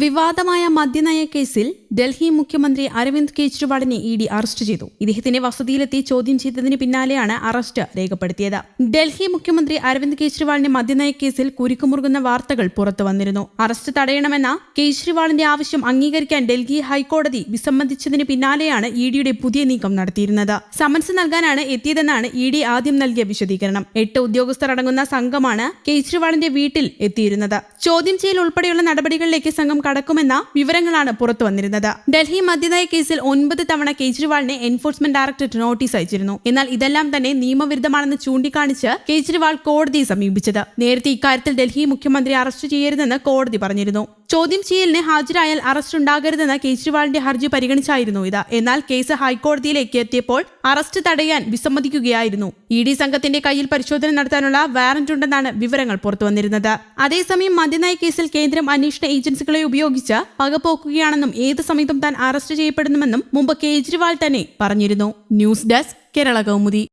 വിവാദമായ മദ്യനയ കേസിൽ ഡൽഹി മുഖ്യമന്ത്രി അരവിന്ദ് കെജ്രിവാളിനെ ഇ ഡി അറസ്റ്റ് ചെയ്തു. ഇദ്ദേഹത്തിന്റെ വസതിയിലെത്തി ചോദ്യം ചെയ്തതിന് പിന്നാലെയാണ് അറസ്റ്റ് രേഖപ്പെടുത്തിയത്. ഡൽഹി മുഖ്യമന്ത്രി അരവിന്ദ് കെജ്രിവാളിന്റെ മദ്യനയ കേസിൽ കുരുക്കുമുറുകുന്ന വാർത്തകൾ പുറത്തു വന്നിരുന്നു. അറസ്റ്റ് തടയണമെന്ന കെജ്രിവാളിന്റെ ആവശ്യം അംഗീകരിക്കാൻ ഡൽഹി ഹൈക്കോടതി വിസമ്മതിച്ചതിന് പിന്നാലെയാണ് ഇ ഡിയുടെ പുതിയ നീക്കം നടത്തിയിരുന്നത്. സമൻസ് നൽകാനാണ് എത്തിയതെന്നാണ് ഇ ഡി ആദ്യം നൽകിയ വിശദീകരണം. എട്ട് ഉദ്യോഗസ്ഥർ അടങ്ങുന്ന സംഘമാണ് കെജ്രിവാളിന്റെ വീട്ടിൽ എത്തിയിരുന്നത്. ചോദ്യം ചെയ്യൽ ഉൾപ്പെടെയുള്ള നടപടികളിലേക്ക് സംഘം കടക്കുമെന്ന വിവരങ്ങളാണ് പുറത്തു വന്നിരുന്നത്. ഡൽഹി മദ്യനയ കേസിൽ ഒൻപത് തവണ കേജ്രിവാളിനെ എൻഫോഴ്സ്മെന്റ് ഡയറക്ടറേറ്റ് നോട്ടീസ് അയച്ചിരുന്നു. എന്നാൽ ഇതെല്ലാം തന്നെ നിയമവിരുദ്ധമാണെന്ന് ചൂണ്ടിക്കാണിച്ച് കേജ്രിവാൾ കോടതിയെ സമീപിച്ചത്. നേരത്തെ ഇക്കാര്യത്തിൽ ഡൽഹി മുഖ്യമന്ത്രി അറസ്റ്റ് ചെയ്യരുതെന്ന് കോടതി പറഞ്ഞിരുന്നു. ചോദ്യം ചെയ്യലിന് ഹാജരായാൽ അറസ്റ്റ് ഉണ്ടാകരുതെന്ന കേജ്രിവാളിന്റെ ഹർജി പരിഗണിച്ചായിരുന്നു ഇത്. എന്നാൽ കേസ് ഹൈക്കോടതിയിലേക്ക് എത്തിയപ്പോൾ അറസ്റ്റ് തടയാൻ വിസമ്മതിക്കുകയായിരുന്നു. ഇ ഡി സംഘത്തിന്റെ കയ്യിൽ പരിശോധന നടത്താനുള്ള വാറന്റ് ഉണ്ടെന്നാണ് വിവരങ്ങൾ പുറത്തുവന്നിരുന്നത് അതേസമയം മദ്യനയ കേസിൽ കേന്ദ്രം അന്വേഷണ ഏജൻസികളെ ഉപയോഗിച്ച് പകപോക്കുകയാണെന്നും ഏത് സമയത്തും താൻ അറസ്റ്റ് ചെയ്യപ്പെടുന്നുവെന്നും മുമ്പ് കേജ്രിവാൾ തന്നെ പറഞ്ഞിരുന്നു. News desk Kerala Kaumudi.